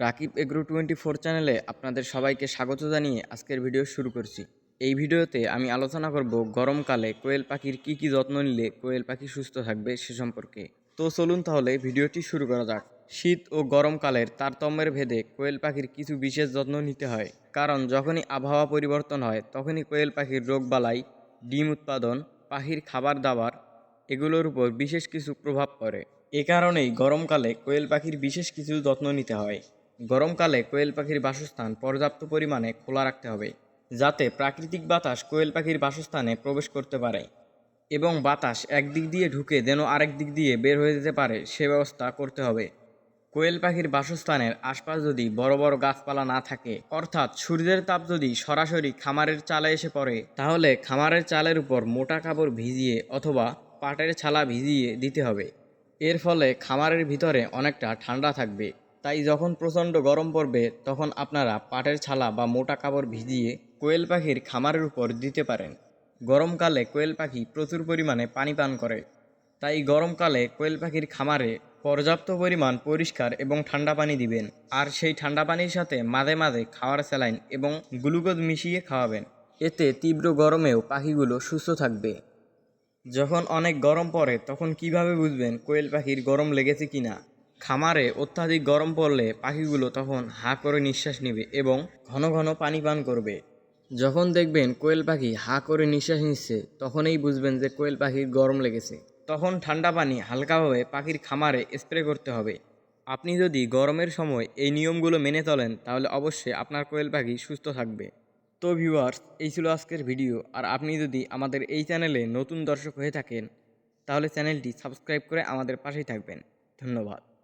Rakib agro twenty four চ্যানেলে আপনাদের সবাইকে স্বাগত জানিয়ে আজকের ভিডিও শুরু করছি। এই ভিডিওতে আমি আলোচনা করব গরমকালে কোয়েল পাখির কি কি যত্ন নিলে কোয়েল পাখি সুস্থ থাকবে সে সম্পর্কে। তো চলুন তাহলে ভিডিওটি শুরু করা যাক। শীত ও গরমকালের তারতম্যের ভেদে কোয়েল পাখির কিছু বিশেষ যত্ন নিতে হয়। কারণ যখনই আবহাওয়া পরিবর্তন হয়, তখনই কোয়েল পাখির রোগবালাই ডিম উৎপাদন, পাখির খাবার দাবার এগুলোর উপর বিশেষ কিছু প্রভাব পড়ে। এ কারণেই গরমকালে কোয়েল পাখির বিশেষ কিছু যত্ন নিতে হয়। গরমকালে কোয়েল পাখির বাসস্থান পর্যাপ্ত পরিমাণে খোলা রাখতে হবে, যাতে প্রাকৃতিক বাতাস কোয়েল পাখির বাসস্থানে প্রবেশ করতে পারে এবং বাতাস একদিক দিয়ে ঢুকে যেন আরেক দিক দিয়ে বের হয়ে যেতে পারে, সে ব্যবস্থা করতে হবে। কোয়েল পাখির বাসস্থানের আশপাশ যদি বড় বড় গাছপালা না থাকে, অর্থাৎ সূর্যের তাপ যদি সরাসরি খামারের চালে এসে পড়ে, তাহলে খামারের চালের উপর মোটা কাপড় ভিজিয়ে অথবা পাটের ছালা ভিজিয়ে দিতে হবে। এর ফলে খামারের ভিতরে অনেকটা ঠান্ডা থাকবে। তাই যখন প্রচণ্ড গরম পড়বে, তখন আপনারা পাটের ছালা বা মোটা কাপড় ভিজিয়ে কোয়েল পাখির খামারের উপর দিতে পারেন। গরমকালে কোয়েল পাখি প্রচুর পরিমাণে পানি পান করে। তাই গরমকালে কোয়েল পাখির খামারে পর্যাপ্ত পরিমাণ পরিষ্কার এবং ঠান্ডা পানি দিবেন। আর সেই ঠান্ডা পানির সাথে মাঝে মাঝে খাওয়ার স্যালাইন এবং গ্লুকোজ মিশিয়ে খাওয়াবেন। এতে তীব্র গরমেও পাখিগুলো সুস্থ থাকবে। যখন অনেক গরম পড়ে, তখন কীভাবে বুঝবেন কোয়েল পাখির গরম লেগেছে কিনা? খামারে অত্যাধিক গরম পড়লে পাখিগুলো তখন হা করে নিঃশ্বাস নেবে এবং ঘন ঘন পানি পান করবে। যখন দেখবেন কোয়েল পাখি হা করে নিঃশ্বাস নিচ্ছে, তখনই বুঝবেন যে কোয়েল পাখির গরম লেগেছে। তখন ঠান্ডা পানি হালকাভাবে পাখির খামারে স্প্রে করতে হবে। আপনি যদি গরমের সময় এই নিয়মগুলো মেনে চলেন, তাহলে অবশ্যই আপনার কোয়েল পাখি সুস্থ থাকবে। তো ভিউয়ার্স, এই ছিল আজকের ভিডিও। আর আপনি যদি আমাদের এই চ্যানেলে নতুন দর্শক হয়ে থাকেন, তাহলে চ্যানেলটি সাবস্ক্রাইব করে আমাদের পাশেই থাকবেন। ধন্যবাদ।